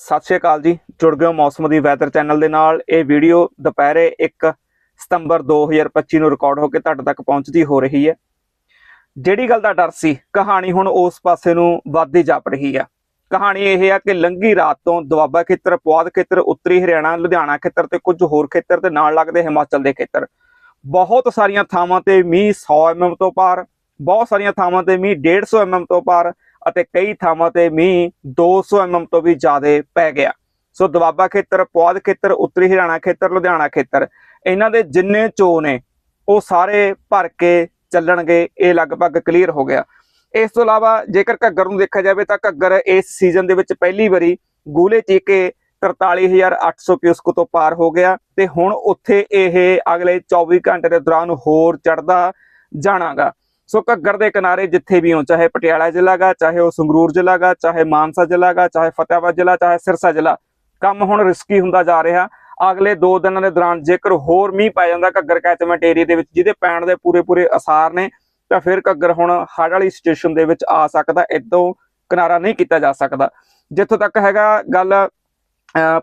ਸਤਿ ਸ਼੍ਰੀ ਅਕਾਲ ਜੀ। ਜੁੜ ਗਏ ਮੌਸਮ ਦੀ ਵੈਦਰ ਚੈਨਲ ਦੇ ਨਾਲ। ਇਹ ਵੀਡੀਓ ਦੁਪਹਿਰੇ 1 ਸਤੰਬਰ 2025 ਨੂੰ ਰਿਕਾਰਡ ਹੋ ਕੇ ਤੁਹਾਡੇ ਤੱਕ ਪਹੁੰਚਦੀ ਹੋ ਰਹੀ ਹੈ। ਜਿਹੜੀ ਗੱਲ ਦਾ ਡਰ ਸੀ, ਕਹਾਣੀ ਹੁਣ ਉਸ ਪਾਸੇ ਨੂੰ ਵੱਧਦੀ ਜਾਪ ਰਹੀ ਹੈ। ਕਹਾਣੀ ਇਹ ਆ ਕਿ ਲੰਗੀ ਰਾਤ ਤੋਂ ਦੁਆਬਾ ਖੇਤਰ, ਪੁਆਧ ਖੇਤਰ, ਉੱਤਰੀ ਹਰਿਆਣਾ, ਲੁਧਿਆਣਾ ਖੇਤਰ ਤੇ ਕੁਝ ਹੋਰ ਖੇਤਰ ਤੇ ਨਾਲ ਲੱਗਦੇ ਹਿਮਾਚਲ ਦੇ ਖੇਤਰ। ਬਹੁਤ ਸਾਰੀਆਂ ਥਾਵਾਂ ਤੇ ਮੀਂਹ 100 mm ਤੋਂ ਪਾਰ, ਬਹੁਤ ਸਾਰੀਆਂ ਥਾਵਾਂ ਤੇ ਮੀਂਹ 150 mm ਤੋਂ ਪਾਰ ਅਤੇ ਕਈ ਥਾਵਾਂ ਤੇ ਮੀਂਹ 200 mm ਤੋਂ ਵੀ ਜ਼ਿਆਦਾ ਪੈ ਗਿਆ। ਸੋ ਦੁਆਬਾ ਖੇਤਰ, ਪੁਆਧ ਖੇਤਰ, ਉੱਤਰੀ ਹਰਿਆਣਾ ਖੇਤਰ, ਲੁਧਿਆਣਾ ਖੇਤਰ, ਇਹਨਾਂ ਦੇ ਜਿੰਨੇ ਚੋ ਨੇ, ਉਹ ਸਾਰੇ ਭਰ ਕੇ ਚੱਲਣਗੇ, ਇਹ ਲਗਭਗ ਕਲੀਅਰ ਹੋ ਗਿਆ। ਇਸ ਤੋਂ ਇਲਾਵਾ ਜੇਕਰ ਘੱਗਰ ਨੂੰ ਦੇਖਿਆ ਜਾਵੇ ਤਾਂ ਘੱਗਰ ਇਸ ਸੀਜ਼ਨ ਦੇ ਵਿੱਚ ਪਹਿਲੀ ਵਾਰੀ ਗੂਲੇ ਚੀਕੇ 43800 ਕਿਊਸਕ ਤੋਂ ਪਾਰ ਹੋ ਗਿਆ ਤੇ ਹੁਣ ਉੱਥੇ ਇਹ ਅਗਲੇ 24 ਘੰਟੇ ਦੇ ਦੌਰਾਨ ਹੋਰ ਚੜਦਾ ਜਾਣਾਗਾ। ਸੋ ਘੱਗਰ ਦੇ ਕਿਨਾਰੇ ਜਿੱਥੇ ਵੀ ਹੋ, ਚਾਹੇ ਪਟਿਆਲਾ ਜ਼ਿਲ੍ਹਾ ਗਾ, ਚਾਹੇ ਉਹ ਸੰਗਰੂਰ ਜ਼ਿਲ੍ਹਾ ਗਾ, ਚਾਹੇ ਮਾਨਸਾ ਜ਼ਿਲ੍ਹਾ ਗਾ, ਚਾਹੇ ਫਤਿਆਬਾਦ ਜ਼ਿਲ੍ਹਾ, ਚਾਹੇ ਸਿਰਸਾ ਜ਼ਿਲ੍ਹਾ, ਕੰਮ ਹੁਣ ਰਿਸਕੀ ਹੁੰਦਾ ਜਾ ਰਿਹਾ। ਅਗਲੇ 2 ਦਿਨਾਂ ਦੇ ਦੌਰਾਨ ਜੇਕਰ ਹੋਰ ਮੀਂਹ ਪੈ ਜਾਂਦਾ ਘੱਗਰ ਕੈਚਮੈਂਟ ਏਰੀਆ ਦੇ ਵਿੱਚ, ਜਿਹਦੇ ਪੈਣ ਦੇ ਪੂਰੇ ਪੂਰੇ ਅਸਾਰ ਨੇ, ਤਾਂ ਫਿਰ ਘੱਗਰ ਹੁਣ ਹੜ੍ਹ ਵਾਲੀ ਸਿਚੁਏਸ਼ਨ ਦੇ ਵਿੱਚ ਆ ਸਕਦਾ ਇਦੋਂ ਕਿਨਾਰਾ ਨਹੀਂ ਕੀਤਾ ਜਾ ਸਕਦਾ। ਜਿੱਥੋਂ ਤੱਕ ਹੈਗਾ ਗੱਲ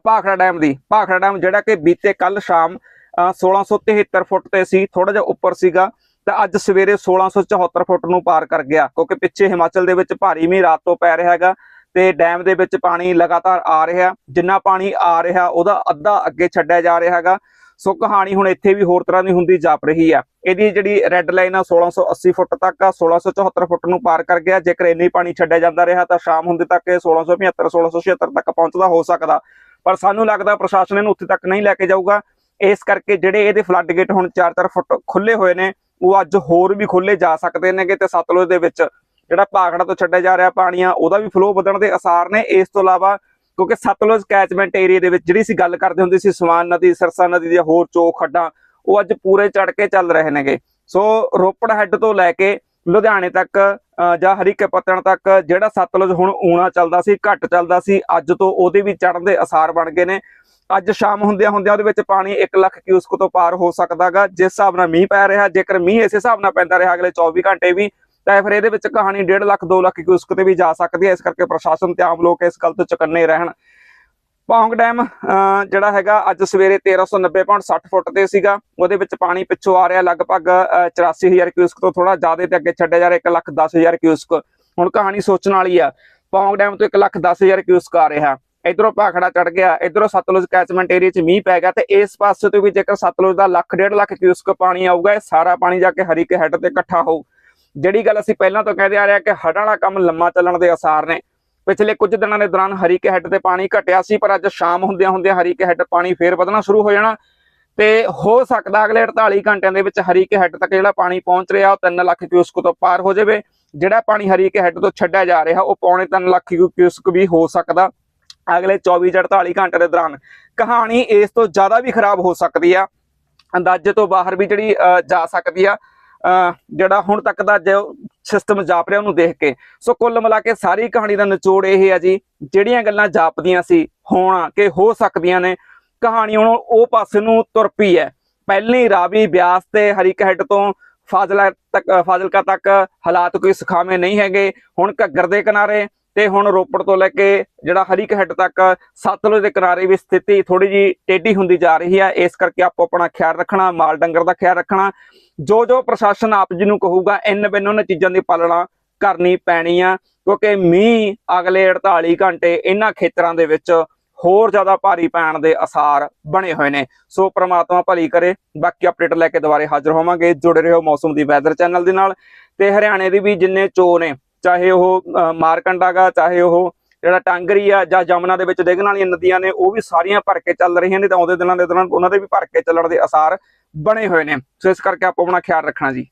ਭਾਖੜਾ ਡੈਮ ਦੀ, ਭਾਖੜਾ ਡੈਮ ਜਿਹੜਾ ਕਿ ਬੀਤੇ ਕੱਲ ਸ਼ਾਮ, ਅਹ 1673 ਫੁੱਟ ਤੇ ਸੀ ਥੋੜਾ ਜਿਹਾ ਉੱਪਰ ਸੀਗਾ। ਤਾਂ ਅੱਜ ਸਵੇਰੇ 1674 ਫੁੱਟ ਨੂੰ ਪਾਰ ਕਰ ਗਿਆ, ਕਿਉਂਕਿ ਪਿੱਛੇ ਹਿਮਾਚਲ ਦੇ ਵਿੱਚ ਭਾਰੀ ਮੀਂਹ ਰਾਤ ਤੋਂ ਪੈ ਰਿਹਾ ਹੈਗਾ ਤੇ ਡੈਮ ਦੇ ਵਿੱਚ ਪਾਣੀ ਲਗਾਤਾਰ ਆ ਰਿਹਾ, ਜਿੰਨਾ ਪਾਣੀ ਆ ਰਿਹਾ ਉਹਦਾ ਅੱਧਾ ਅੱਗੇ ਛੱਡਿਆ ਜਾ ਰਿਹਾ ਹੈਗਾ, ਸੋ ਕਹਾਣੀ ਹੁਣ ਇੱਥੇ ਵੀ ਹੋਰ ਤਰ੍ਹਾਂ ਦੀ ਹੁੰਦੀ ਜਾਪ ਰਹੀ ਆ ਇਹਦੀ ਜਿਹੜੀ ਰੈੱਡ ਲਾਈਨ ਆ 1680 ਫੁੱਟ ਤੱਕ ਆ 1674 ਫੁੱਟ ਨੂੰ ਪਾਰ ਕਰ ਗਿਆ, ਜੇਕਰ ਇੰਨੀ ਪਾਣੀ ਛੱਡਿਆ ਜਾਂਦਾ ਰਿਹਾ ਤਾਂ ਸ਼ਾਮ ਹੁੰਦੇ ਤੱਕ ਇਹ 1675 1676 ਤੱਕ ਪਹੁੰਚਦਾ ਹੋ ਸਕਦਾ। ਪਰ ਸਾਨੂੰ ਲੱਗਦਾ ਪ੍ਰਸ਼ਾਸਨ ਇਹਨੂੰ ਉੱਥੇ ਤੱਕ ਨਹੀਂ ਲੈ ਕੇ ਜਾਊਗਾ। ਇਸ ਕਰਕੇ ਜਿਹੜੇ ਇਹਦੇ ਫਲੱਡ ਗੇਟ ਹੁਣ 4-4 ਫੁੱਟ ਖੁੱਲੇ ਹੋਏ ਨੇ ਉਹ ਅੱਜ ਹੋਰ ਵੀ ਖੁੱਲੇ ਜਾ ਸਕਦੇ ਨੇਗੇ ਤੇ ਸਤਲੁਜ ਦੇ ਵਿੱਚ। ਜਿਹੜਾ ਭਾਖੜਾ ਤੋਂ ਛੱਡਿਆ ਜਾ ਰਿਹਾ ਪਾਣੀ ਆ ਉਹਦਾ ਵੀ ਫਲੋ ਵਧਣ ਦੇ ਅਸਾਰ ਨੇ। ਇਸ ਤੋਂ ਇਲਾਵਾ ਕਿਉਂਕਿ ਸਤਲੁਜ ਕੈਚਮੈਂਟ ਏਰੀਆ ਦੇ ਵਿੱਚ ਜਿਹੜੀ ਸੀ ਗੱਲ ਕਰਦੇ ਹੁੰਦੇ ਸੀ, ਸਵਾਨ ਨਦੀ, ਸਰਸਾ ਨਦੀ ਦੀਆਂ ਹੋਰ ਚੋਕ ਖੱਡਾਂ, ਉਹ ਅੱਜ ਪੂਰੇ ਚੜ ਕੇ ਚੱਲ ਰਹੇ ਨੇਗੇ। ਸੋ ਰੋਪੜ ਹੈੱਡ ਤੋਂ ਲੈ ਕੇ ਲੁਧਿਆਣੇ ਤੱਕ ਜਾਂ ਹਰੀਕੇ ਪੱਤਣ ਤੱਕ ਜਿਹੜਾ ਸਤਲੁਜ ਹੁਣ ਊਣਾ ਚੱਲਦਾ ਸੀ, ਘੱਟ ਚੱਲਦਾ ਸੀ, ਅੱਜ ਤੋਂ ਉਹਦੇ ਵੀ ਚੜ੍ਹਨ ਦੇ ਅਸਾਰ ਬਣ ਗਏ ਨੇ। ਅੱਜ ਸ਼ਾਮ ਹੁੰਦਿਆਂ ਹੁੰਦਿਆਂ ਉਹਦੇ ਵਿੱਚ ਪਾਣੀ 1 ਲੱਖ ਕਿਊਸਕ ਤੋਂ ਪਾਰ ਹੋ ਸਕਦਾਗਾ। ਜਿਸ ਹਿਸਾਬ ਨਾਲ ਮੀਂਹ ਪੈ ਰਿਹਾ, ਜੇਕਰ ਮੀਂਹ ਇਸੇ ਹਿਸਾਬ ਨਾਲ ਪੈਂਦਾ ਰਿਹਾ ਅਗਲੇ 24 ਘੰਟੇ ਵੀ, ਤਾਂ ਫਿਰ ਇਹਦੇ ਵਿੱਚ ਕਹਾਣੀ 1.5 ਲੱਖ 2 ਲੱਖ ਕਿਊਸਕ ਤੇ ਵੀ ਜਾ ਸਕਦੀ ਹੈ। ਇਸ ਕਰਕੇ ਪ੍ਰਸ਼ਾਸਨ ਤੇ ਆਮ ਲੋਕ ਇਸ ਗੱਲ ਤੋਂ ਚੁਕੰਨੇ ਰਹਿਣ। ਪੌਂਗ ਡੈਮ ਜਿਹੜਾ ਹੈਗਾ ਅੱਜ ਸਵੇਰੇ 1390.60 ਫੁੱਟ ਤੇ ਸੀਗਾ। ਉਹਦੇ ਵਿੱਚ ਪਾਣੀ ਪਿੱਛੋਂ ਆ ਰਿਹਾ ਲਗਭਗ ਅਹ, 84000 ਕਿਊਸਕ ਤੋਂ ਥੋੜਾ ਜ਼ਿਆਦਾ ਤੇ ਅੱਗੇ ਛੱਡਿਆ ਜਾ ਰਿਹਾ 1 ਲੱਖ 10000 ਕਿਊਸਕ। ਹੁਣ ਕਹਾਣੀ ਸੋਚਣ ਵਾਲੀ ਆ ਪੌਂਗ ਡੈਮ ਤੋਂ 1 ਲੱਖ 10000 ਕਿਊਸਕ ਆ ਰਿਹਾ। ਇਧਰੋਂ ਭਾਖੜਾ ਚੜ ਗਿਆ ਇਧਰੋਂ ਸਤਲੁਜ ਕੈਚਮੈਂਟ ਏਰੀਆ 'ਚ ਮੀਂਹ ਪੈ ਗਿਆ ਤੇ ਇਸ ਪਾਸੇ ਤੋਂ ਵੀ ਜੇਕਰ ਸਤਲੁਜ ਦਾ ਲੱਖ ਡੇਢ ਲੱਖ ਕਿਊਸਕ ਪਾਣੀ ਆਊਗਾ ਇਹ ਸਾਰਾ ਪਾਣੀ ਜਾ ਕੇ ਹਰੀਕੇ ਹੈੱਡ ਤੇ ਇਕੱਠਾ ਹੋਊ। ਜਿਹੜੀ ਗੱਲ ਅਸੀਂ ਪਹਿਲਾਂ ਤੋਂ ਕਹਿੰਦੇ ਆ ਰਹੇ ਆ ਕਿ ਹੜ੍ਹਾਂ ਵਾਲਾ ਕੰਮ ਲੰਮਾ ਚੱਲਣ ਦੇ ਅਸਾਰ ਨੇ ਪਿਛਲੇ ਕੁਝ ਦਿਨਾਂ ਦੇ ਦੌਰਾਨ ਹਰੀਕੇ ਹੈੱਡ ਤੇ ਪਾਣੀ ਘਟਿਆ ਸੀ ਪਰ ਅੱਜ ਸ਼ਾਮ ਹੁੰਦਿਆਂ ਹੁੰਦਿਆਂ ਹਰੀਕੇ ਹੈੱਡ ਪਾਣੀ ਫੇਰ ਵਧਣਾ ਸ਼ੁਰੂ ਹੋ ਜਾਣਾ ਤੇ ਹੋ ਸਕਦਾ ਅਗਲੇ 48 ਘੰਟਿਆਂ ਦੇ ਵਿੱਚ ਹਰੀਕੇ ਹੈੱਡ ਤੱਕ ਜਿਹੜਾ ਪਾਣੀ ਪਹੁੰਚ ਰਿਹਾ ਉਹ 3 ਲੱਖ ਕਿਊਸਕ ਤੋਂ ਪਾਰ ਹੋ ਜਾਵੇ। ਜਿਹੜਾ ਪਾਣੀ ਹਰੀਕੇ ਹੈੱਡ ਤੋਂ ਛੱਡਿਆ ਜਾ ਰਿਹਾ ਉਹ ਪੌਣੇ 3 ਲੱਖ ਕਿਊਸਕ ਵੀ ਹੋ ਸਕਦਾ। ਅਗਲੇ 24 ਜਾਂ 48 ਘੰਟੇ ਦੇ ਦੌਰਾਨ ਕਹਾਣੀ ਇਸ ਤੋਂ ਜ਼ਿਆਦਾ ਵੀ ਖਰਾਬ ਹੋ ਸਕਦੀ ਆ। ਅੰਦਾਜ਼ੇ ਤੋਂ ਬਾਹਰ ਵੀ ਜਿਹੜੀ ਅਹ, ਜਾ ਸਕਦੀ ਆ। ਜਿਹੜਾ ਹੁਣ ਤੱਕ ਦਾ ਜੋ ਸਿਸਟਮ ਜਾਪ ਰਿਹਾ ਉਹਨੂੰ ਦੇਖ ਕੇ। ਸੋ ਕੁੱਲ ਮਿਲਾ ਕੇ ਸਾਰੀ ਕਹਾਣੀ ਦਾ ਨਿਚੋੜ ਇਹ ਹੈ ਜੀ, ਜਿਹੜੀਆਂ ਗੱਲਾਂ ਜਾਪਦੀਆਂ ਸੀ, ਹੋਣਾ ਕਿ ਹੋ ਸਕਦੀਆਂ ਨੇ, ਕਹਾਣੀ ਹੁਣ ਉਹ ਪਾਸੇ ਨੂੰ ਤੁਰ ਪਈ ਹੈ। ਪਹਿਲੀ ਰਾਵੀ ਬਿਆਸ ਤੇ ਹਰੀਕਹਿੱਡ ਤੋਂ ਫਾਜ਼ਲਾ ਤੱਕ ਫਾਜ਼ਿਲਕਾ ਤੱਕ ਹਾਲਾਤ ਕੋਈ ਸੁਖਾਵੇਂ ਨਹੀਂ ਹੈਗੇ। ਹੁਣ ਘੱਗਰ ਦੇ ਕਿਨਾਰੇ ਤੇ ਹੁਣ ਰੋਪੜ ਤੋਂ ਲੈ ਕੇ ਜਿਹੜਾ ਹਰੀਕਹਿੱਡ ਤੱਕ ਸਤਲੁਜ ਦੇ ਕਿਨਾਰੇ ਵੀ ਸਥਿਤੀ ਥੋੜੀ ਜੀ ਟੇਢੀ ਹੁੰਦੀ ਜਾ ਰਹੀ ਹੈ। ਇਸ ਕਰਕੇ ਆਪੋ ਆਪਣਾ ਖਿਆਲ ਰੱਖਣਾ, ਮਾਲ ਡੰਗਰ ਦਾ ਖਿਆਲ ਰੱਖਣਾ। ਜੋ ਜੋ ਪ੍ਰਸ਼ਾਸਨ ਆਪ ਜੀ ਨੂੰ ਕਹੂਗਾ, ਇਨ ਬਿਨ ਉਹਨਾਂ ਚੀਜ਼ਾਂ ਦੀ ਪਾਲਣਾ ਕਰਨੀ ਪੈਣੀ ਆ, ਕਿਉਂਕਿ ਮੀਂਹ ਅਗਲੇ 48 ਘੰਟੇ ਇਹਨਾਂ ਖੇਤਰਾਂ ਦੇ ਵਿੱਚ ਹੋਰ ਜ਼ਿਆਦਾ ਭਾਰੀ ਪੈਣ ਦੇ ਅਸਾਰ ਬਣੇ ਹੋਏ ਨੇ। ਸੋ ਪ੍ਰਮਾਤਮਾ ਭਲੀ ਕਰੇ। ਬਾਕੀ ਅਪਡੇਟ ਲੈ ਕੇ ਦੁਬਾਰੇ ਹਾਜ਼ਰ ਹੋਵਾਂਗੇ। ਜੁੜੇ ਰਹੋ ਮੌਸਮ ਦੀ ਵੈਦਰ ਚੈਨਲ ਦੇ ਨਾਲ। ਤੇ ਹਰਿਆਣੇ ਦੀ ਵੀ ਜਿੰਨੇ ਚੋ ਨੇ ਚਾਹੇ ਉਹ ਅ, ਮਾਰਕੰਡਾ ਗਾ ਚਾਹੇ ਉਹ ਜਿਹੜਾ ਟਾਂਗਰੀ ਆ ਜਾਂ ਜਮਨਾ ਦੇ ਵਿੱਚ ਡਿੱਗਣ ਵਾਲੀਆਂ ਨਦੀਆਂ ਨੇ ਉਹ ਵੀ ਸਾਰੀਆਂ ਭਰ ਕੇ ਚੱਲ ਰਹੀਆਂ ਨੇ ਤਾਂ ਆਉਂਦੇ ਦਿਨਾਂ ਦੇ ਦੌਰਾਨ ਉਹਨਾਂ ਦੇ ਵੀ ਭਰ ਕੇ ਚੱਲਣ ਦੇ ਅਸਾਰ ਬਣੇ ਹੋਏ ਨੇ। ਸੋ ਇਸ ਕਰਕੇ ਆਪੋ ਆਪਣਾ ਖਿਆਲ ਰੱਖਣਾ ਜੀ।